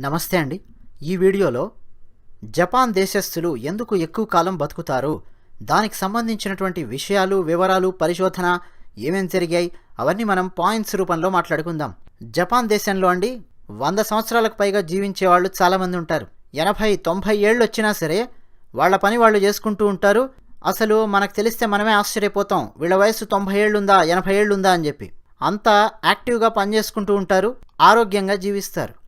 నమస్తే అండి. ఈ వీడియోలో జపాన్ దేశస్థులు ఎందుకు ఎక్కువ కాలం బతుకుతారు? దానికి సంబంధించినటువంటి విషయాలు వివరాలు పరిశోధన ఏమేం జరిగాయి? అవన్నీ మనం పాయింట్స్ రూపంలో మాట్లాడుకుందాం. జపాన్ దేశంలో అండి వంద సంవత్సరాలకు పైగా జీవించే వాళ్ళు చాలామంది ఉంటారు. ఎనభై తొంభై ఏళ్ళు వచ్చినా సరే వాళ్ళ పని వాళ్ళు చేసుకుంటూ ఉంటారు. అసలు మనకు తెలిస్తే మనమే ఆశ్చర్యపోతాం. వీళ్ళ వయసు తొంభై ఏళ్ళుందా ఎనభై ఏళ్ళుందా అని చెప్పి. అంతా యాక్టివ్గా పనిచేసుకుంటూ ఉంటారు. ఆరోగ్యంగా జీవిస్తారు.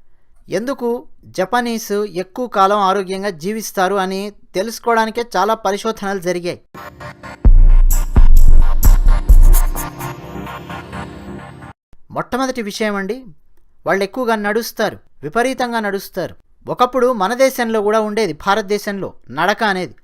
ఎందుకు జపనీస్ ఎక్కువ కాలం ఆరోగ్యంగా జీవిస్తారు అని తెలుసుకోవడానికే చాలా పరిశోధనలు జరిగాయి. మొట్టమొదటి విషయం అండి వాళ్ళు ఎక్కువగా నడుస్తారు విపరీతంగా నడుస్తారు. ఒకప్పుడు మన దేశంలో కూడా ఉండేది భారతదేశంలో నడక అనేది.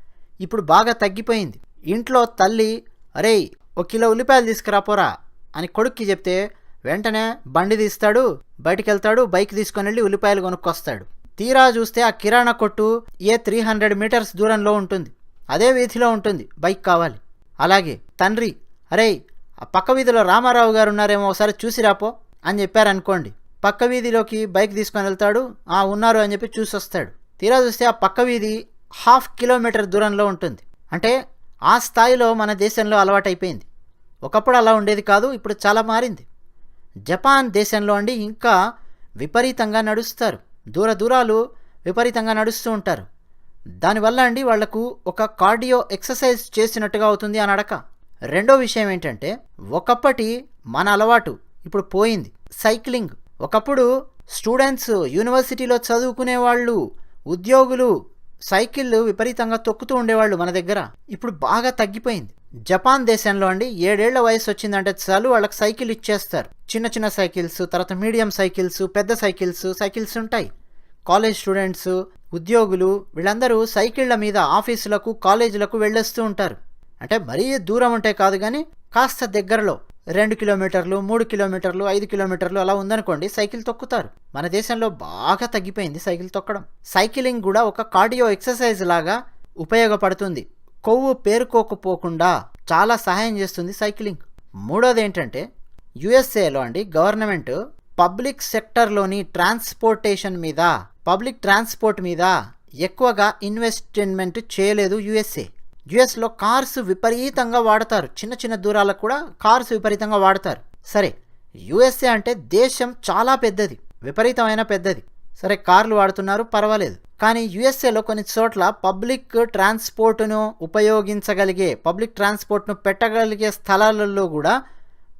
ఇప్పుడు బాగా తగ్గిపోయింది. ఇంట్లో తల్లి అరే ఒక కిలో ఉల్లిపాయలు తీసుకురాపోరా అని కొడుక్కి చెప్తే వెంటనే బండి తీస్తాడు బయటికి వెళ్తాడు బైక్ తీసుకొని వెళ్ళి ఉల్లిపాయలు కొనుక్కొస్తాడు. తీరా చూస్తే ఆ కిరాణా కొట్టు ఏ త్రీ హండ్రెడ్ మీటర్స్ దూరంలో ఉంటుంది. అదే వీధిలో ఉంటుంది బైక్ కావాలి. అలాగే తండ్రి అరే ఆ పక్క వీధిలో రామారావు గారు ఉన్నారేమో ఒకసారి చూసి రాపో అని చెప్పారనుకోండి. పక్క వీధిలోకి బైక్ తీసుకొని వెళ్తాడు ఆ ఉన్నారు అని చెప్పి చూసి వస్తాడు తీరా చూస్తే ఆ పక్క వీధి హాఫ్ కిలోమీటర్ దూరంలో ఉంటుంది. అంటే ఆ స్థాయిలో మన దేశంలో అలవాటైపోయింది. ఒకప్పుడు అలా ఉండేది కాదు ఇప్పుడు చాలా మారింది. జపాన్ దేశంలో అండి ఇంకా విపరీతంగా నడుస్తారు. దూర దూరాలు విపరీతంగా నడుస్తూ ఉంటారు. దానివల్ల అండి వాళ్ళకు ఒక కార్డియో ఎక్సర్సైజ్ చేసినట్టుగా అవుతుంది ఆ నడక రెండో విషయం ఏంటంటే ఒకప్పటి మన అలవాటు ఇప్పుడు పోయింది. సైక్లింగ్. ఒకప్పుడు స్టూడెంట్స్ యూనివర్సిటీలో చదువుకునే వాళ్ళు ఉద్యోగులు సైకిళ్ళు విపరీతంగా తొక్కుతూ ఉండేవాళ్ళు మన దగ్గర. ఇప్పుడు బాగా తగ్గిపోయింది. జపాన్ దేశంలో అండి ఏడేళ్ళ వయసు వచ్చిందంటే చాలు వాళ్ళకి సైకిల్ ఇచ్చేస్తారు. చిన్న చిన్న సైకిల్స్ తర్వాత మీడియం సైకిల్స్ పెద్ద సైకిల్స్ సైకిల్స్ ఉంటాయి. కాలేజ్ స్టూడెంట్స్ ఉద్యోగులు వీళ్ళందరూ సైకిళ్ళ మీద ఆఫీసులకు కాలేజీలకు వెళ్ళొస్తూ ఉంటారు. అంటే మరీ దూరం ఉంటే కాదు కానీ కాస్త దగ్గరలో రెండు కిలోమీటర్లు మూడు కిలోమీటర్లు ఐదు కిలోమీటర్లు అలా ఉందనుకోండి సైకిల్ తొక్కుతారు. మన దేశంలో బాగా తగ్గిపోయింది సైకిల్ తొక్కడం. సైకిలింగ్ కూడా ఒక కార్డియో ఎక్సర్సైజ్ లాగా ఉపయోగపడుతుంది. కొవ్వు పేరుకోకపోకుండా చాలా సహాయం చేస్తుంది సైక్లింగ్. మూడోది ఏంటంటే యుఎస్ఏలో అండి గవర్నమెంట్ పబ్లిక్ సెక్టర్లోని ట్రాన్స్పోర్టేషన్ మీద పబ్లిక్ ట్రాన్స్పోర్ట్ మీద ఎక్కువగా ఇన్వెస్ట్మెంట్ చేయలేదు యుఎస్ఏ. యుఎస్లో కార్స్ విపరీతంగా వాడతారు. చిన్న చిన్న దూరాలకు కూడా కార్స్ విపరీతంగా వాడతారు. సరే యుఎస్ఏ అంటే దేశం చాలా పెద్దది. విపరీతమైన పెద్దది. సరే కార్లు వాడుతున్నారు పర్వాలేదు. కానీ యుఎస్ఏలో కొన్ని చోట్ల పబ్లిక్ ట్రాన్స్పోర్ట్ను ఉపయోగించగలిగే పబ్లిక్ ట్రాన్స్పోర్ట్ను పెట్టగలిగే స్థలాలలో కూడా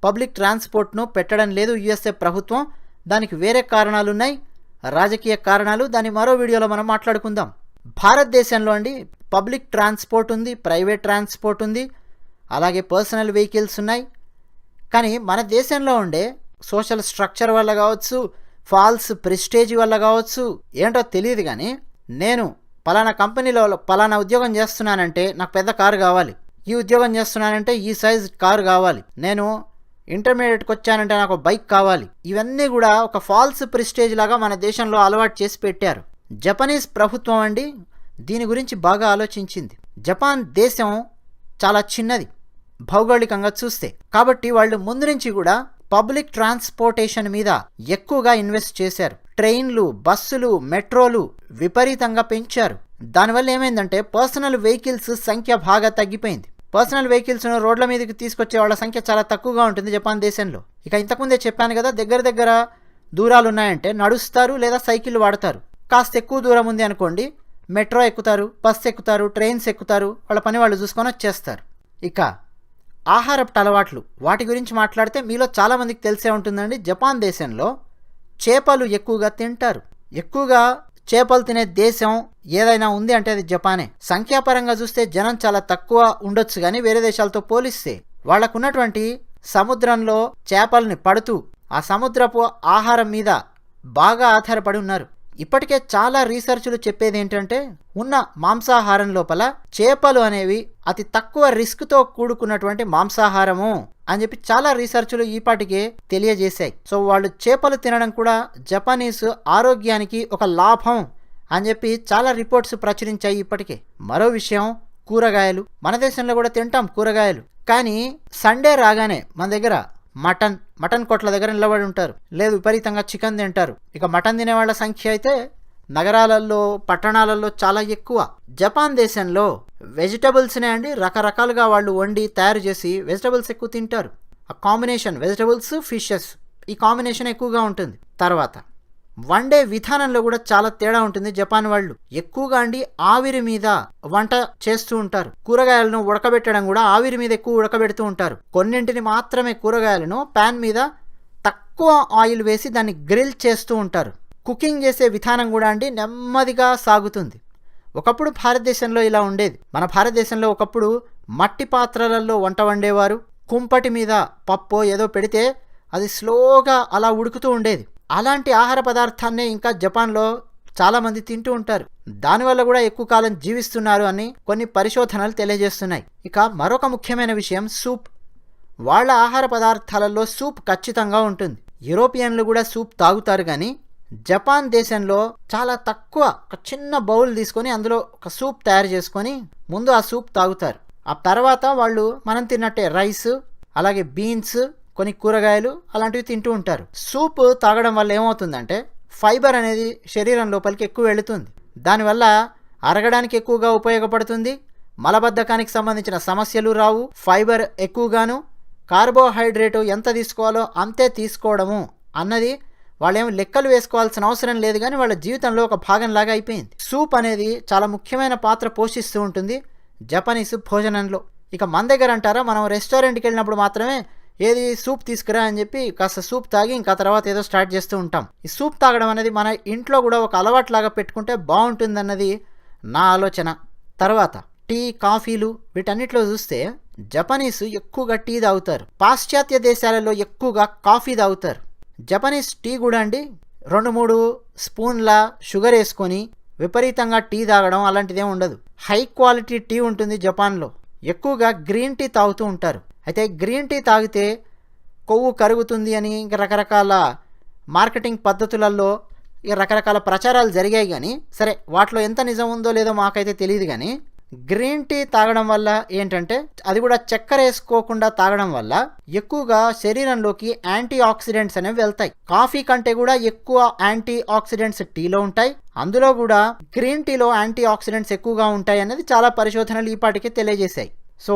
పబ్లిక్ ట్రాన్స్పోర్ట్ను పెట్టడం లేదు యుఎస్ఏ ప్రభుత్వం. దానికి వేరే కారణాలు ఉన్నాయి రాజకీయ కారణాలు. దాన్ని మరో వీడియోలో మనం మాట్లాడుకుందాం. భారతదేశంలో అండి పబ్లిక్ ట్రాన్స్పోర్ట్ ఉంది ప్రైవేట్ ట్రాన్స్పోర్ట్ ఉంది అలాగే పర్సనల్ వెహికల్స్ ఉన్నాయి. కానీ మన దేశంలో ఉండే సోషల్ స్ట్రక్చర్ వల్ల కావచ్చు ఫాల్స్ ప్రెస్టేజ్ వల్ల కావచ్చు ఏంటో తెలియదు కానీ నేను పలానా కంపెనీలో పలానా ఉద్యోగం చేస్తున్నానంటే నాకు పెద్ద కారు కావాలి. ఈ ఉద్యోగం చేస్తున్నానంటే ఈ సైజ్ కారు కావాలి. నేను ఇంటర్మీడియట్కి వచ్చానంటే నాకు బైక్ కావాలి. ఇవన్నీ కూడా ఒక ఫాల్స్ ప్రిస్టేజ్ లాగా మన దేశంలో అలవాటు చేసి పెట్టారు. జపనీస్ ప్రభుత్వం అండి దీని గురించి బాగా ఆలోచించింది. జపాన్ దేశం చాలా చిన్నది భౌగోళికంగా చూస్తే. కాబట్టి వాళ్ళు ముందు నుంచి కూడా పబ్లిక్ ట్రాన్స్పోర్టేషన్ మీద ఎక్కువగా ఇన్వెస్ట్ చేశారు. ట్రైన్లు బస్సులు మెట్రోలు విపరీతంగా పెంచారు. దానివల్ల ఏమైందంటే పర్సనల్ వెహికల్స్ సంఖ్య బాగా తగ్గిపోయింది. పర్సనల్ వెహికల్స్ను రోడ్ల మీదకి తీసుకొచ్చే వాళ్ళ సంఖ్య చాలా తక్కువగా ఉంటుంది జపాన్ దేశంలో. ఇక ఇంతకుముందే చెప్పాను కదా దగ్గర దగ్గర దూరాలు ఉన్నాయంటే నడుస్తారు లేదా సైకిల్ వాడతారు. కాస్త ఎక్కువ దూరం ఉంది అనుకోండి మెట్రో ఎక్కుతారు బస్ ఎక్కుతారు ట్రైన్స్ ఎక్కుతారు వాళ్ళ పని వాళ్ళు చూసుకొని వచ్చేస్తారు. ఇక ఆహారపు అలవాట్లు. వాటి గురించి మాట్లాడితే మీలో చాలామందికి తెలిసే ఉంటుందండి. జపాన్ దేశంలో చేపలు ఎక్కువగా తింటారు. ఎక్కువగా చేపలు తినే దేశం ఏదైనా ఉంది అంటే అది జపానే. సంఖ్యాపరంగా చూస్తే జనం చాలా తక్కువ ఉండొచ్చు కానీ వేరే దేశాలతో పోలిస్తే వాళ్ళకున్నటువంటి సముద్రంలో చేపల్ని పడుతూ ఆ సముద్రపు ఆహారం మీద బాగా ఆధారపడి ఉన్నారు. ఇప్పటికే చాలా రీసెర్చ్లు చెప్పేది ఏంటంటే ఉన్న మాంసాహారం లోపల చేపలు అనేవి అతి తక్కువ రిస్క్తో కూడుకున్నటువంటి మాంసాహారము అని చెప్పి చాలా రీసెర్చ్లు ఈపాటికే తెలియజేశాయి. సో వాళ్ళు చేపలు తినడం కూడా జపనీస్ ఆరోగ్యానికి ఒక లాభం అని చెప్పి చాలా రిపోర్ట్స్ ప్రచురించాయి ఇప్పటికే. మరో విషయం కూరగాయలు. మన దేశంలో కూడా తింటాం కూరగాయలు. కానీ సండే రాగానే మన దగ్గర మటన్ మటన్ కొట్ల దగ్గర నిలబడి ఉంటారు. లేదు విపరీతంగా చికెన్ తింటారు. ఇక మటన్ తినే వాళ్ళ సంఖ్య అయితే నగరాలలో పట్టణాలలో చాలా ఎక్కువ. జపాన్ దేశంలో వెజిటబుల్స్నే అండి రకరకాలుగా వాళ్ళు వండి తయారు చేసి వెజిటబుల్స్ ఎక్కువ తింటారు. ఆ కాంబినేషన్ వెజిటబుల్స్ ఫిషెస్ ఈ కాంబినేషన్ ఎక్కువగా ఉంటుంది. తర్వాత వండే విధానంలో కూడా చాలా తేడా ఉంటుంది జపాన్ వాళ్ళు. ఎక్కువగా అండి ఆవిరి మీద వంట చేస్తూ ఉంటారు. కూరగాయలను ఉడకబెట్టడం కూడా ఆవిరి మీద ఎక్కువ ఉడకబెడుతూ ఉంటారు. కొన్నింటిని మాత్రమే కూరగాయలను ప్యాన్ మీద తక్కువ ఆయిల్ వేసి దాన్ని గ్రిల్ చేస్తూ ఉంటారు. కుకింగ్ చేసే విధానం కూడా అండి నెమ్మదిగా సాగుతుంది. ఒకప్పుడు భారతదేశంలో ఇలా ఉండేది. మన భారతదేశంలో ఒకప్పుడు మట్టి పాత్రలలో వంట వండేవారు. కుంపటి మీద పప్పు ఏదో పెడితే అది స్లోగా అలా ఉడుకుతూ ఉండేది. అలాంటి ఆహార పదార్థాన్నే ఇంకా జపాన్లో చాలామంది తింటూ ఉంటారు. దానివల్ల కూడా ఎక్కువ కాలం జీవిస్తున్నారు అని కొన్ని పరిశోధనలు తెలియజేస్తున్నాయి. ఇక మరొక ముఖ్యమైన విషయం సూప్. వాళ్ళ ఆహార పదార్థాలలో సూప్ ఖచ్చితంగా ఉంటుంది. యూరోపియన్లు కూడా సూప్ తాగుతారు కానీ జపాన్ దేశంలో చాలా తక్కువ ఒక చిన్న బౌల్ తీసుకొని అందులో ఒక సూప్ తయారు చేసుకొని ముందు ఆ సూప్ తాగుతారు. ఆ తర్వాత వాళ్ళు మనం తిన్నట్టే రైస్ అలాగే బీన్స్ కొన్ని కూరగాయలు అలాంటివి తింటూ ఉంటారు. సూప్ తాగడం వల్ల ఏమవుతుందంటే ఫైబర్ అనేది శరీరం లోపలికి ఎక్కువ వెళుతుంది. దానివల్ల అరగడానికి ఎక్కువగా ఉపయోగపడుతుంది. మలబద్ధకానికి సంబంధించిన సమస్యలు రావు. ఫైబర్ ఎక్కువగాను కార్బోహైడ్రేటు ఎంత తీసుకోవాలో అంతే తీసుకోవడము అన్నది వాళ్ళేం లెక్కలు వేసుకోవాల్సిన అవసరం లేదు కానీ వాళ్ళ జీవితంలో ఒక భాగంలాగా అయిపోయింది. సూప్ అనేది చాలా ముఖ్యమైన పాత్ర పోషిస్తూ ఉంటుంది జపనీస్ భోజనంలో. ఇక మన దగ్గర అంటారా మనం రెస్టారెంట్కి వెళ్ళినప్పుడు మాత్రమే ఏది సూప్ తీసుకురా అని చెప్పి కాస్త సూప్ తాగి ఇంకా తర్వాత ఏదో స్టార్ట్ చేస్తూ ఉంటాం. ఈ సూప్ తాగడం అనేది మన ఇంట్లో కూడా ఒక అలవాట్లాగా పెట్టుకుంటే బాగుంటుందన్నది నా ఆలోచన. తర్వాత టీ కాఫీలు వీటన్నిటిలో చూస్తే జపనీస్ ఎక్కువగా టీ తాగుతారు. పాశ్చాత్య దేశాలలో ఎక్కువగా కాఫీ తాగుతారు. జపనీస్ టీ కూడా అండి. రెండు మూడు స్పూన్ల షుగర్ వేసుకొని విపరీతంగా టీ తాగడం అలాంటిదేం ఉండదు. హై క్వాలిటీ టీ ఉంటుంది జపాన్లో. ఎక్కువగా గ్రీన్ టీ తాగుతూ ఉంటారు. అయితే గ్రీన్ టీ తాగితే కొవ్వు కరుగుతుంది అని ఇంకా రకరకాల మార్కెటింగ్ పద్ధతులలో ఇక రకరకాల ప్రచారాలు జరిగాయి కానీ సరే వాటిలో ఎంత నిజం ఉందో లేదో మాకైతే తెలియదు కానీ గ్రీన్ టీ తాగడం వల్ల ఏంటంటే అది కూడా చక్కెర వేసుకోకుండా తాగడం వల్ల ఎక్కువగా శరీరంలోకి యాంటీ ఆక్సిడెంట్స్ అనేవి వెళ్తాయి. కాఫీ కంటే కూడా ఎక్కువ యాంటీ ఆక్సిడెంట్స్ టీలో ఉంటాయి. అందులో కూడా గ్రీన్ టీలో యాంటీ ఆక్సిడెంట్స్ ఎక్కువగా ఉంటాయి అనేది చాలా పరిశోధనలు ఈపాటికి తెలియజేశాయి. సో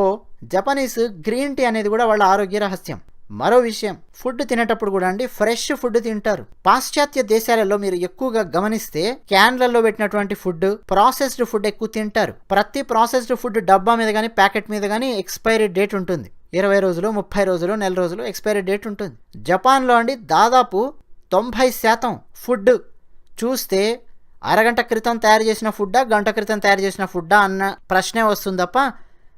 జపనీస్ గ్రీన్ టీ అనేది కూడా వాళ్ళ ఆరోగ్య రహస్యం. మరో విషయం ఫుడ్ తినేటప్పుడు కూడా అండి ఫ్రెష్ ఫుడ్ తింటారు. పాశ్చాత్య దేశాలలో మీరు ఎక్కువగా గమనిస్తే క్యాన్లలో పెట్టినటువంటి ఫుడ్ ప్రాసెస్డ్ ఫుడ్ ఎక్కువ తింటారు. ప్రతి ప్రాసెస్డ్ ఫుడ్ డబ్బా మీద కానీ ప్యాకెట్ మీద కానీ ఎక్స్పైరీ డేట్ ఉంటుంది. ఇరవై రోజులు ముప్పై రోజులు నెల రోజులు ఎక్స్పైరీ డేట్ ఉంటుంది. జపాన్లో అండి దాదాపు తొంభై శాతం ఫుడ్ చూస్తే అరగంట క్రితం తయారు చేసిన ఫుడ్డా గంట క్రితం తయారు చేసిన ఫుడ్డా అన్న ప్రశ్నే వస్తుంది తప్ప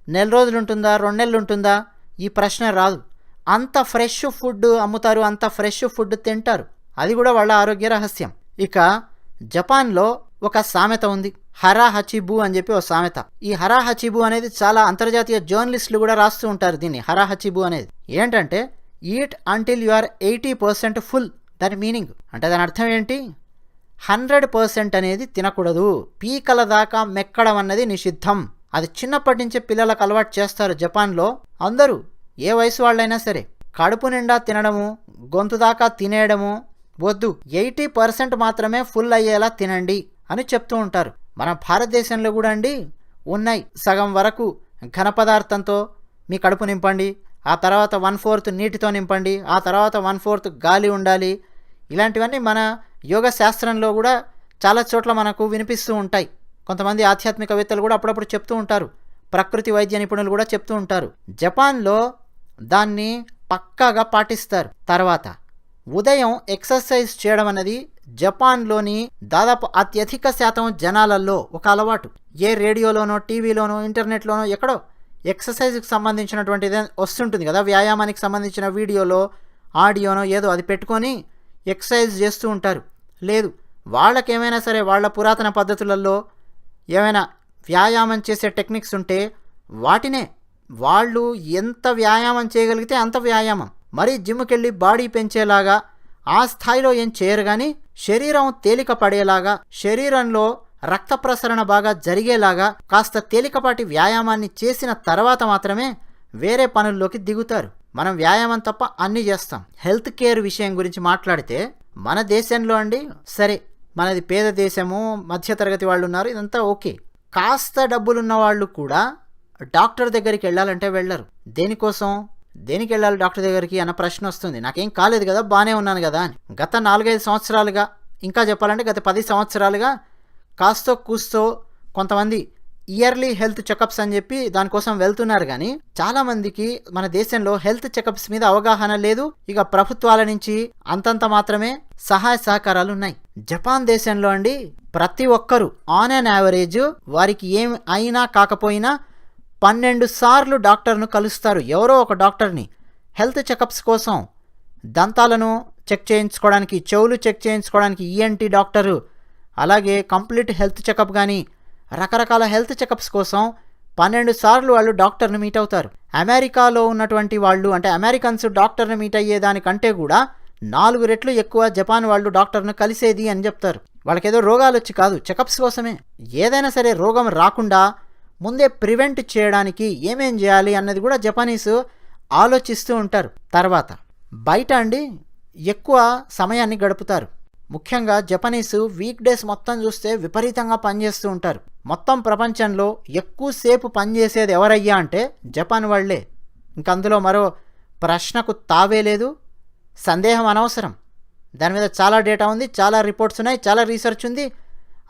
నెల రోజులు ఉంటుందా రెండు నెలలు ఉంటుందా ఈ ప్రశ్న రాదు. అంత ఫ్రెష్ ఫుడ్ అమ్ముతారు అంత ఫ్రెష్ ఫుడ్ తింటారు. అది కూడా వాళ్ళ ఆరోగ్య రహస్యం. ఇక జపాన్లో ఒక సామెత ఉంది. హరా హచిబు అని చెప్పి ఒక సామెత. ఈ హరా హచిబు అనేది చాలా అంతర్జాతీయ జర్నలిస్టులు కూడా రాస్తూ ఉంటారు దీన్ని. హరా హచిబు అనేది. ఏంటంటే eat until you are eighty percent full. దాని మీనింగ్. అంటే దాని అర్థం ఏంటి? హండ్రెడ్ పర్సెంట్ అనేది తినకూడదు. పీకల దాకా మెక్కడం అన్నది నిషిద్ధం. అది చిన్నప్పటి నుంచే పిల్లలకు అలవాటు చేస్తారు జపాన్లో. అందరూ ఏ వయసు వాళ్ళైనా సరే కడుపు నిండా తినడము గొంతు దాకా తినేయడము వద్దు ఎయిటీ పర్సెంట్ మాత్రమే ఫుల్ అయ్యేలా తినండి అని చెప్తూ ఉంటారు. మన భారతదేశంలో కూడా అండి ఉన్నాయి. సగం వరకు ఘన పదార్థంతో మీ కడుపు నింపండి ఆ తర్వాత వన్ ఫోర్త్ నీటితో నింపండి ఆ తర్వాత వన్ ఫోర్త్ గాలి ఉండాలి. ఇలాంటివన్నీ మన యోగ శాస్త్రంలో కూడా చాలా చోట్ల మనకు వినిపిస్తూ ఉంటాయి. కొంతమంది ఆధ్యాత్మికవేత్తలు కూడా అప్పుడప్పుడు చెప్తూ ఉంటారు. ప్రకృతి వైద్య నిపుణులు కూడా చెప్తూ ఉంటారు. జపాన్లో దాన్ని పక్కాగా పాటిస్తారు. తర్వాత ఉదయం ఎక్సర్సైజ్ చేయడం అనేది జపాన్లోని దాదాపు అత్యధిక శాతం జనాలలో ఒక అలవాటు. ఏ రేడియోలోనో టీవీలోనో ఇంటర్నెట్లోనో ఎక్కడో ఎక్సర్సైజ్కి సంబంధించినటువంటిది వస్తుంటుంది కదా వ్యాయామానికి సంబంధించిన వీడియోలో ఆడియోనో ఏదో అది పెట్టుకొని ఎక్సర్సైజ్ చేస్తూ ఉంటారు. లేదు వాళ్ళకేమైనా సరే వాళ్ళ పురాతన పద్ధతులలో ఏమైనా వ్యాయామం చేసే టెక్నిక్స్ ఉంటే వాటినే వాళ్ళు ఎంత వ్యాయామం చేయగలిగితే అంత వ్యాయామం. మరీ జిమ్కి వెళ్ళి బాడీ పెంచేలాగా ఆ స్థాయిలో ఏం చేయరు కానీ శరీరం తేలిక పడేలాగా శరీరంలో రక్త ప్రసరణ బాగా జరిగేలాగా కాస్త తేలికపాటి వ్యాయామాన్ని చేసిన తర్వాత మాత్రమే వేరే పనుల్లోకి దిగుతారు. మనం వ్యాయామం తప్ప అన్నీ చేస్తాం. హెల్త్ కేర్ విషయం గురించి మాట్లాడితే మన దేశంలో అండి సరే మనది పేద దేశము మధ్యతరగతి వాళ్ళు ఉన్నారు ఇదంతా ఓకే. కాస్త డబ్బులున్న వాళ్ళు కూడా డాక్టర్ దగ్గరికి వెళ్ళాలంటే వెళ్ళరు. దేనికోసం? దేనికి వెళ్ళాలి డాక్టర్ దగ్గరికి అన్న ప్రశ్న వస్తుంది. నాకేం కాలేదు కదా బాగానే ఉన్నాను కదా అని. గత నాలుగైదు సంవత్సరాలుగా ఇంకా చెప్పాలంటే గత పది సంవత్సరాలుగా కాస్తో కూస్తో కొంతమంది ఇయర్లీ హెల్త్ చెకప్స్ అని చెప్పి దానికోసం వెళ్తున్నారు కానీ చాలామందికి మన దేశంలో హెల్త్ చెకప్స్ మీద అవగాహన లేదు. ఇక ప్రభుత్వాల నుంచి అంతంత మాత్రమే సహాయ సహకారాలు ఉన్నాయి. జపాన్ దేశంలో అండి ప్రతి ఒక్కరూ ఆన్ అన్ యావరేజ్ వారికి ఏం అయినా కాకపోయినా పన్నెండు సార్లు డాక్టర్ను కలుస్తారు. ఎవరో ఒక డాక్టర్ని హెల్త్ చెకప్స్ కోసం దంతాలను చెక్ చేయించుకోవడానికి చెవులు చెక్ చేయించుకోవడానికి ఈఎన్టీ డాక్టరు అలాగే కంప్లీట్ హెల్త్ చెకప్ కానీ రకరకాల హెల్త్ చెకప్స్ కోసం పన్నెండు సార్లు వాళ్ళు డాక్టర్ని మీట్ అవుతారు. అమెరికాలో ఉన్నటువంటి వాళ్ళు అంటే అమెరికన్స్ డాక్టర్ని మీట్ అయ్యేదానికంటే కూడా నాలుగు రెట్లు ఎక్కువ జపాన్ వాళ్ళు డాక్టర్ను కలిసేది అని చెప్తారు. వాళ్ళకేదో రోగాలు వచ్చి కాదు చెకప్స్ కోసమే. ఏదైనా సరే రోగం రాకుండా ముందే ప్రివెంట్ చేయడానికి ఏమేం చేయాలి అన్నది కూడా జపానీస్ ఆలోచిస్తూ ఉంటారు. తర్వాత బయట అండి ఎక్కువ సమయాన్ని గడుపుతారు. ముఖ్యంగా జపనీస్ వీక్ డేస్ మొత్తం చూస్తే విపరీతంగా పనిచేస్తూ ఉంటారు. మొత్తం ప్రపంచంలో ఎక్కువసేపు పనిచేసేది ఎవరయ్యా అంటే జపాన్ వాళ్ళే ఇంక అందులో మరో ప్రశ్నకు తావే లేదు సందేహం అనవసరం. దాని మీద చాలా డేటా ఉంది చాలా రిపోర్ట్స్ ఉన్నాయి చాలా రీసెర్చ్ ఉంది.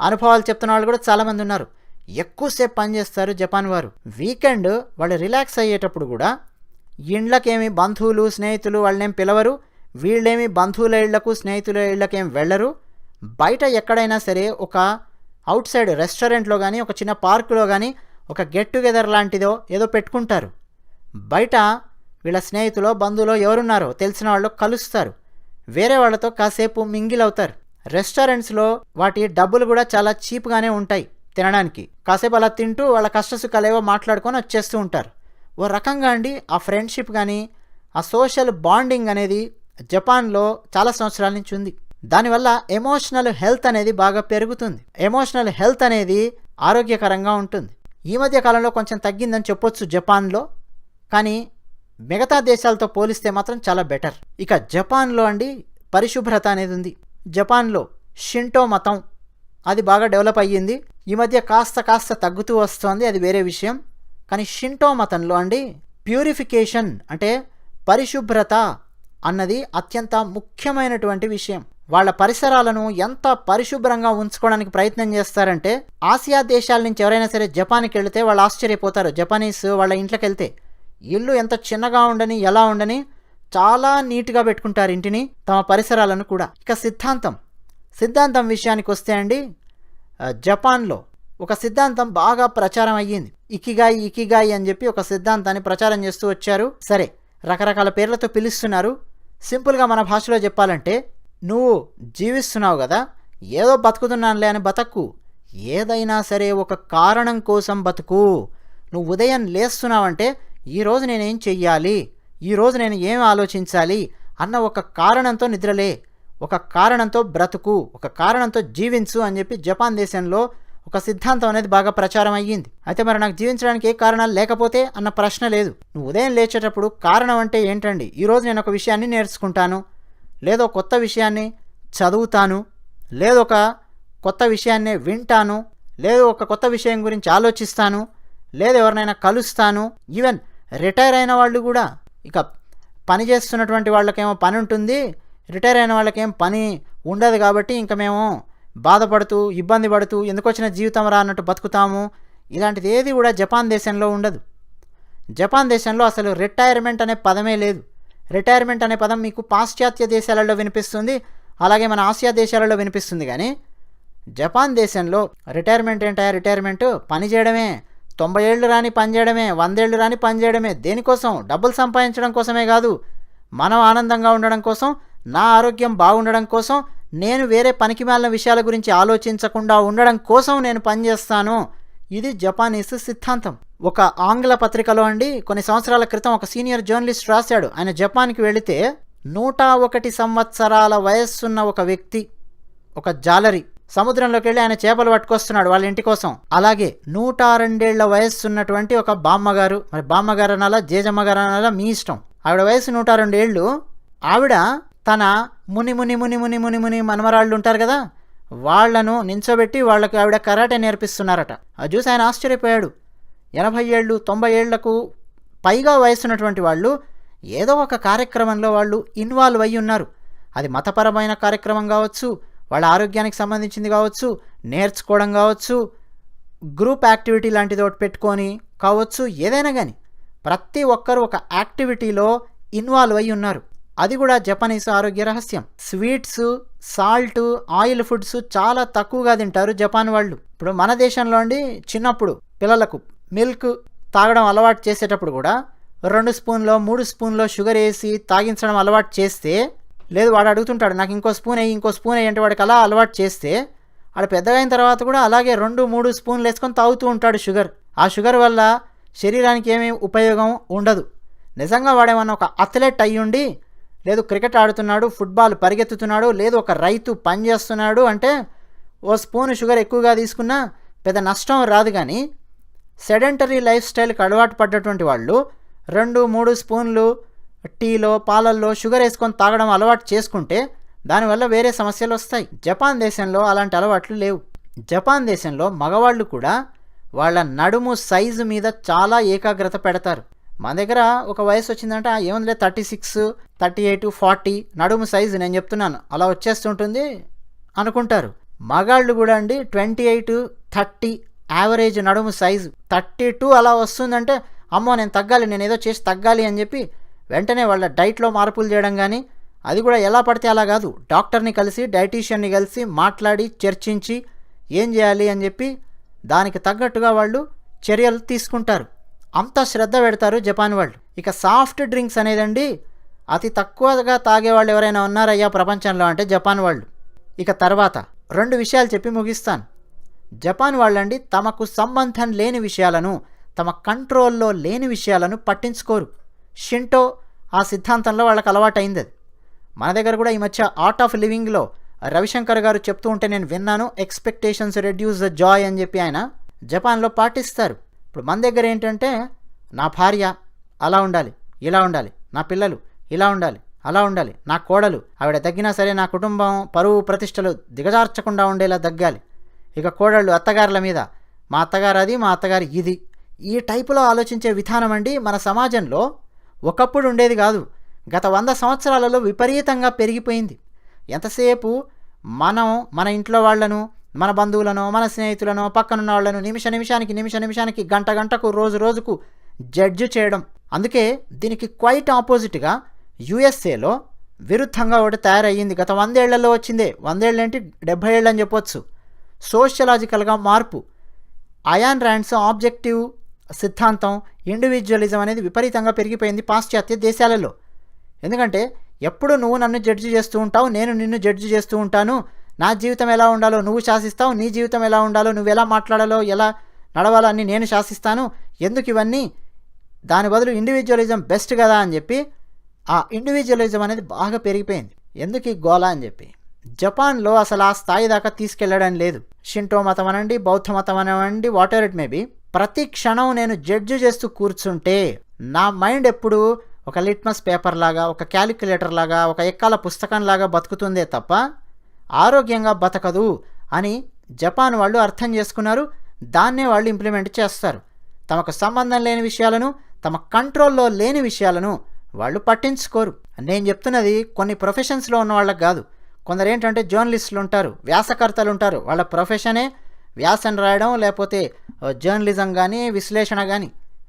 అనుభవాలు చెప్తున్న వాళ్ళు కూడా చాలామంది ఉన్నారు. ఎక్కువసేపు పనిచేస్తారు జపాన్ వారు. వీకెండ్ వాళ్ళు రిలాక్స్ అయ్యేటప్పుడు కూడా ఇండ్లకేమి బంధువులు స్నేహితులు వాళ్ళనేం పిలవరు వీళ్ళేమి బంధువుల ఇళ్ళకు స్నేహితుల ఇళ్ళకేం వెళ్ళరు. బయట ఎక్కడైనా సరే ఒక అవుట్ సైడ్ రెస్టారెంట్లో కానీ ఒక చిన్న పార్కులో కానీ ఒక గెట్ టుగెదర్ లాంటిదో ఏదో పెట్టుకుంటారు. బయట వీళ్ళ స్నేహితులో బంధువులో ఎవరున్నారో తెలిసిన వాళ్ళు కలుస్తారు. వేరే వాళ్ళతో కాసేపు మింగిల్ అవుతారు రెస్టారెంట్స్లో వాటి డబ్బులు కూడా చాలా చీప్గానే ఉంటాయి తినడానికి. కాసేపు అలా తింటూ వాళ్ళ కష్టసుఖాలేవో మాట్లాడుకొని వచ్చేస్తూ ఉంటారు. ఓ రకంగా అండి ఆ ఫ్రెండ్షిప్ కానీ ఆ సోషల్ బాండింగ్ అనేది జపాన్లో చాలా సంవత్సరాల నుంచి ఉంది. దానివల్ల ఎమోషనల్ హెల్త్ అనేది బాగా పెరుగుతుంది. ఎమోషనల్ హెల్త్ అనేది ఆరోగ్యకరంగా ఉంటుంది. ఈ మధ్య కాలంలో కొంచెం తగ్గిందని చెప్పొచ్చు జపాన్లో కానీ మిగతా దేశాలతో పోలిస్తే మాత్రం చాలా బెటర్ ఇక జపాన్లో అండి పరిశుభ్రత అనేది ఉంది. జపాన్లో షింటో మతం అది బాగా డెవలప్ అయ్యింది. ఈ మధ్య కాస్త కాస్త తగ్గుతూ వస్తుంది అది వేరే విషయం. కానీ షింటో మతంలో అండి ప్యూరిఫికేషన్ అంటే పరిశుభ్రత అన్నది అత్యంత ముఖ్యమైనటువంటి విషయం. వాళ్ళ పరిసరాలను ఎంత పరిశుభ్రంగా ఉంచుకోవడానికి ప్రయత్నం చేస్తారంటే ఆసియా దేశాల నుంచి ఎవరైనా సరే జపాన్కి వెళితే వాళ్ళు ఆశ్చర్యపోతారు. జపానీస్ వాళ్ళ ఇంట్లోకి వెళ్తే ఇల్లు ఎంత చిన్నగా ఉండని ఎలా ఉండని చాలా నీట్గా పెట్టుకుంటారు ఇంటిని తమ పరిసరాలను కూడా. ఇక సిద్ధాంతం. సిద్ధాంతం విషయానికి వస్తే అండి జపాన్లో ఒక సిద్ధాంతం బాగా ప్రచారం అయ్యింది. ఇకిగాయి ఇకిగాయి అని చెప్పి ఒక సిద్ధాంతాన్ని ప్రచారం చేస్తూ వచ్చారు. సరే రకరకాల పేర్లతో పిలుస్తున్నారు. సింపుల్గా మన భాషలో చెప్పాలంటే నువ్వు జీవిస్తున్నావు కదా ఏదో బతుకుతున్నానులే అని బతకు ఏదైనా సరే ఒక కారణం కోసం బతుకు. నువ్వు ఉదయం లేస్తున్నావంటే ఈరోజు నేనేం చెయ్యాలి? ఈరోజు నేను ఏం ఆలోచించాలి? అన్న ఒక కారణంతో నిద్రలే. ఒక కారణంతో బ్రతుకు. ఒక కారణంతో జీవించు అని చెప్పి జపాన్ దేశంలో ఒక సిద్ధాంతం అనేది బాగా ప్రచారం అయ్యింది. అయితే మరి నాకు జీవించడానికి ఏ కారణాలు లేకపోతే అన్న ప్రశ్న లేదు. నువ్వు ఉదయం లేచేటప్పుడు కారణం అంటే ఏంటండి? ఈరోజు నేను ఒక విషయాన్ని నేర్చుకుంటాను. లేదో కొత్త విషయాన్ని చదువుతాను లేదొక కొత్త విషయాన్ని వింటాను లేదు ఒక కొత్త విషయం గురించి ఆలోచిస్తాను లేదు ఎవరినైనా కలుస్తాను. ఈవెన్ రిటైర్ అయిన వాళ్ళు కూడా ఇక పని చేస్తున్నటువంటి వాళ్ళకేమో పని ఉంటుంది రిటైర్ అయిన వాళ్ళకేం పని ఉండదు కాబట్టి ఇంకా మేము బాధపడుతూ ఇబ్బంది పడుతూ ఎందుకు వచ్చిన జీవితం రా అన్నట్టు బతుకుతాము. ఇలాంటిది ఏది కూడా జపాన్ దేశంలో ఉండదు. జపాన్ దేశంలో అసలు రిటైర్మెంట్ అనే పదమే లేదు. రిటైర్మెంట్ అనే పదం మీకు పాశ్చాత్య దేశాలలో వినిపిస్తుంది అలాగే మన ఆసియా దేశాలలో వినిపిస్తుంది కానీ జపాన్ దేశంలో రిటైర్మెంట్ ఏంటా రిటైర్మెంట్ పని చేయడమే తొంభై ఏళ్ళు రాని పనిచేయడమే వందేళ్ళు రాని పనిచేయడమే దేనికోసం? డబ్బులు సంపాదించడం కోసమే కాదు. మనం ఆనందంగా ఉండడం కోసం నా ఆరోగ్యం బాగుండడం కోసం నేను వేరే పనికి మాలిన విషయాల గురించి ఆలోచించకుండా ఉండడం కోసం నేను పనిచేస్తాను ఇది జపానీస్ సిద్ధాంతం. ఒక ఆంగ్ల పత్రికలో అండి కొన్ని సంవత్సరాల క్రితం ఒక సీనియర్ జర్నలిస్ట్ రాశాడు. ఆయన జపాన్కి వెళితే నూట ఒకటి సంవత్సరాల వయస్సున్న ఒక వ్యక్తి ఒక జాలరి సముద్రంలోకి వెళ్ళి ఆయన చేపలు పట్టుకొస్తున్నాడు వాళ్ళ ఇంటి కోసం. అలాగే నూట రెండేళ్ళ వయస్సు ఉన్నటువంటి ఒక బామ్మగారు మరి బామ్మగారు అనాలా జేజమ్మగారు అనాలా మీ ఇష్టం. ఆవిడ వయసు నూట రెండేళ్ళు ఆవిడ తన ముని ముని ముని ముని ముని ముని మనమరాళ్ళు ఉంటారు కదా వాళ్ళను నించోబెట్టి వాళ్ళకి ఆవిడ కరాటే నేర్పిస్తున్నారట. అది చూసి ఆయన ఆశ్చర్యపోయాడు. ఎనభై ఏళ్ళు తొంభై ఏళ్ళకు పైగా వయసున్నటువంటి వాళ్ళు ఏదో ఒక కార్యక్రమంలో వాళ్ళు ఇన్వాల్వ్ అయ్యి ఉన్నారు. అది మతపరమైన కార్యక్రమం కావచ్చు వాళ్ళ ఆరోగ్యానికి సంబంధించింది కావచ్చు నేర్చుకోవడం కావచ్చు గ్రూప్ యాక్టివిటీ లాంటిది ఒకటి పెట్టుకొని కావచ్చు ఏదైనా కానీ ప్రతి ఒక్కరు ఒక యాక్టివిటీలో ఇన్వాల్వ్ అయి ఉన్నారు. అది కూడా జపనీస్ ఆరోగ్య రహస్యం. స్వీట్స్ సాల్ట్ ఆయిల్ ఫుడ్స్ చాలా తక్కువగా తింటారు జపాన్ వాళ్ళు. ఇప్పుడు మన దేశంలో అండి చిన్నప్పుడు పిల్లలకు మిల్క్ తాగడం అలవాటు చేసేటప్పుడు కూడా రెండు స్పూన్లో మూడు స్పూన్లో షుగర్ వేసి తాగించడం అలవాటు చేస్తే లేదు వాడు అడుగుతుంటాడు నాకు ఇంకో స్పూన్ అయ్యి ఇంకో స్పూన్ అయ్యి అంటే వాడికి అలా అలవాటు చేస్తే వాడు పెద్దగా అయిన తర్వాత కూడా అలాగే రెండు మూడు స్పూన్లు వేసుకొని తాగుతూ ఉంటాడు షుగర్. ఆ షుగర్ వల్ల శరీరానికి ఏమీ ఉపయోగం ఉండదు. నిజంగా వాడేమన్నా ఒక అథ్లెట్ అయ్యుండి లేదు క్రికెట్ ఆడుతున్నాడు ఫుట్బాల్ పరిగెత్తుతున్నాడు లేదు ఒక రైతు పని చేస్తున్నాడు అంటే ఓ స్పూన్ షుగర్ ఎక్కువగా తీసుకున్నా పెద్ద నష్టం రాదు కానీ సెడెంటరీ లైఫ్ స్టైల్కి అలవాటు పడ్డటువంటి వాళ్ళు రెండు మూడు స్పూన్లు టీలో పాలల్లో షుగర్ వేసుకొని తాగడం అలవాటు చేసుకుంటే దానివల్ల వేరే సమస్యలు వస్తాయి. జపాన్ దేశంలో అలాంటి అలవాట్లు లేవు. జపాన్ దేశంలో మగవాళ్ళు కూడా వాళ్ళ నడుము సైజు మీద చాలా ఏకాగ్రత పెడతారు. మా దగ్గర ఒక వయసు వచ్చిందంటే ఏముందిలే thirty six thirty eight forty నడుము సైజు నేను చెప్తున్నాను. అలా వచ్చేస్తుంటుంది అనుకుంటారు. మగాళ్ళు కూడా అండి ట్వంటీ ఎయిట్ థర్టీ యావరేజ్ నడుము సైజు థర్టీ టూ అలా వస్తుందంటే అమ్మో నేను తగ్గాలి నేను ఏదో చేసి తగ్గాలి అని చెప్పి వెంటనే వాళ్ళ డైట్లో మార్పులు చేయడం కానీ అది కూడా ఎలా పడితే అలా కాదు. డాక్టర్ని కలిసి డైటీషియన్ని కలిసి మాట్లాడి చర్చించి ఏం చేయాలి అని చెప్పి దానికి తగ్గట్టుగా వాళ్ళు చర్యలు తీసుకుంటారు. అంత శ్రద్ధ పెడతారు జపాన్ వాళ్ళు. ఇక సాఫ్ట్ డ్రింక్స్ అనేదండి అతి తక్కువగా తాగేవాళ్ళు ఎవరైనా ఉన్నారయ్యా ప్రపంచంలో అంటే జపాన్ వాళ్ళు. ఇక తర్వాత రెండు విషయాలు చెప్పి ముగిస్తాను. జపాన్ వాళ్ళండి తమకు సంబంధం లేని విషయాలను తమ కంట్రోల్లో లేని విషయాలను పట్టించుకోరు. షింటో ఆ సిద్ధాంతంలో వాళ్ళకి అలవాటైంది. అది మన దగ్గర కూడా ఈ మధ్య ఆర్ట్ ఆఫ్ లివింగ్లో రవిశంకర్ గారు చెప్తూ ఉంటే నేను విన్నాను ఎక్స్పెక్టేషన్స్ రెడ్యూస్ ద జాయ్ అని చెప్పి ఆయన జపాన్లో పాటిస్తారు. ఇప్పుడు మన దగ్గర ఏంటంటే నా భార్య అలా ఉండాలి ఇలా ఉండాలి నా పిల్లలు ఇలా ఉండాలి అలా ఉండాలి నా కోడలు ఆవిడ తగ్గినా సరే నా కుటుంబం పరువు ప్రతిష్టలు దిగజార్చకుండా ఉండేలా తగ్గాలి ఇక కోడళ్ళు అత్తగారుల మీద మా అత్తగారు అది మా అత్తగారు ఇది. ఈ టైపులో ఆలోచించే విధానం అండి మన సమాజంలో ఒకప్పుడు ఉండేది కాదు. గత వంద సంవత్సరాలలో విపరీతంగా పెరిగిపోయింది. ఎంతసేపు మనం మన ఇంట్లో వాళ్ళను మన బంధువులను మన స్నేహితులను పక్కనున్న వాళ్ళను నిమిష నిమిషానికి నిమిష నిమిషానికి గంట గంటకు రోజు రోజుకు జడ్జ్ చేయడం. అందుకే దీనికి క్వైట్ ఆపోజిట్గా యుఎస్ఏలో విరుద్ధంగా ఒకటి తయారయ్యింది. గత వందేళ్ళలో వచ్చిందే. వందేళ్ళేంటి? డెబ్భై ఏళ్ళు అని చెప్పొచ్చు. సోషలాజికల్గా మార్పు. అయాన్ ర్యాండ్స్ ఆబ్జెక్టివ్ సిద్ధాంతం ఇండివిజువలిజం అనేది విపరీతంగా పెరిగిపోయింది పాశ్చాత్య దేశాలలో. ఎందుకంటే ఎప్పుడు నువ్వు నన్ను జడ్జి చేస్తూ ఉంటావు నేను నిన్ను జడ్జి చేస్తూ ఉంటాను. నా జీవితం ఎలా ఉండాలో నువ్వు శాసిస్తావు నీ జీవితం ఎలా ఉండాలో నువ్వు ఎలా మాట్లాడాలో ఎలా నడవాలో అన్ని నేను శాసిస్తాను. ఎందుకు ఇవన్నీ? దాని బదులు ఇండివిజువలిజం బెస్ట్ కదా అని చెప్పి ఆ ఇండివిజువలిజం అనేది బాగా పెరిగిపోయింది. ఎందుకు ఈ గోళ అని చెప్పి? జపాన్లో అసలు ఆ స్థాయి దాకా తీసుకెళ్ళడం లేదు. షింటో మతం అనండి బౌద్ధ మతం అనండి వాట్ ఎవర్ ఇట్ మేబీ ప్రతి క్షణం నేను జడ్జి చేస్తూ కూర్చుంటే నా మైండ్ ఎప్పుడు ఒక లిట్మస్ పేపర్ లాగా ఒక క్యాలిక్యులేటర్ లాగా ఒక ఎక్కాల పుస్తకం లాగా బతుకుతుందే తప్ప ఆరోగ్యంగా బతకదు అని జపాన్ వాళ్ళు అర్థం చేసుకున్నారు. దాన్నే వాళ్ళు ఇంప్లిమెంట్ చేస్తారు. తమకు సంబంధం లేని విషయాలను తమ కంట్రోల్లో లేని విషయాలను వాళ్ళు పట్టించుకోరు. నేను చెప్తున్నది కొన్ని ప్రొఫెషన్స్లో ఉన్న వాళ్ళకి కాదు. కొందరు ఏంటంటే జర్నలిస్టులు ఉంటారు వ్యాసకర్తలు ఉంటారు వాళ్ళ ప్రొఫెషనే వ్యాసం రాయడం లేకపోతే జర్నలిజం కానీ విశ్లేషణ కానీ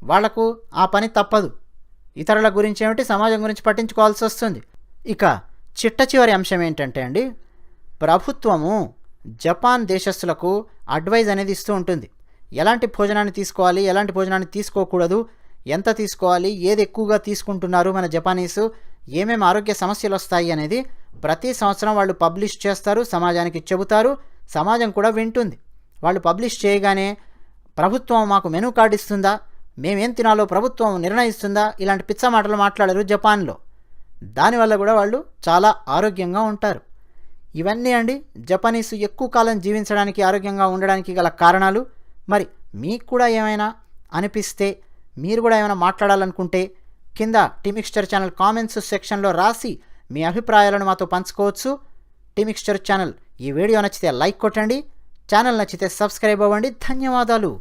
వాళ్ళకు ఆ పని తప్పదు. ఇతరుల గురించి ఏమిటి సమాజం గురించి పట్టించుకోవాల్సి వస్తుంది ఇక చిట్ట చివరి అంశం ఏంటంటే అండి ప్రభుత్వము జపాన్ దేశస్తులకు అడ్వైజ్ అనేది ఇస్తూ ఉంటుంది. ఎలాంటి భోజనాన్ని తీసుకోవాలి ఎలాంటి భోజనాన్ని తీసుకోకూడదు ఎంత తీసుకోవాలి ఏది ఎక్కువగా తీసుకుంటున్నారు మన జపానీసు ఏమేమి ఆరోగ్య సమస్యలు వస్తాయి అనేది ప్రతి సంవత్సరం వాళ్ళు పబ్లిష్ చేస్తారు సమాజానికి చెబుతారు సమాజం కూడా వింటుంది. వాళ్ళు పబ్లిష్ చేయగానే ప్రభుత్వం మాకు మెనూ కార్డు ఇస్తుందా? మేమేం తినాలో ప్రభుత్వం నిర్ణయిస్తుందా? ఇలాంటి పిచ్చ మాటలు మాట్లాడారు జపాన్లో. దానివల్ల కూడా వాళ్ళు చాలా ఆరోగ్యంగా ఉంటారు. ఇవన్నీ అండి జపనీసు ఎక్కువ కాలం జీవించడానికి ఆరోగ్యంగా ఉండడానికి గల కారణాలు. మరి మీకు కూడా ఏమైనా అనిపిస్తే మీరు కూడా ఏమైనా మాట్లాడాలనుకుంటే కింద టీమిక్స్టర్ ఛానల్ కామెంట్స్ సెక్షన్లో రాసి మీ అభిప్రాయాలను మాతో పంచుకోవచ్చు. టీమిక్స్చర్ ఛానల్ ఈ వీడియో నచ్చితే లైక్ కొట్టండి. ఛానల్ నచ్చితే సబ్స్క్రైబ్ అవ్వండి. ధన్యవాదాలు.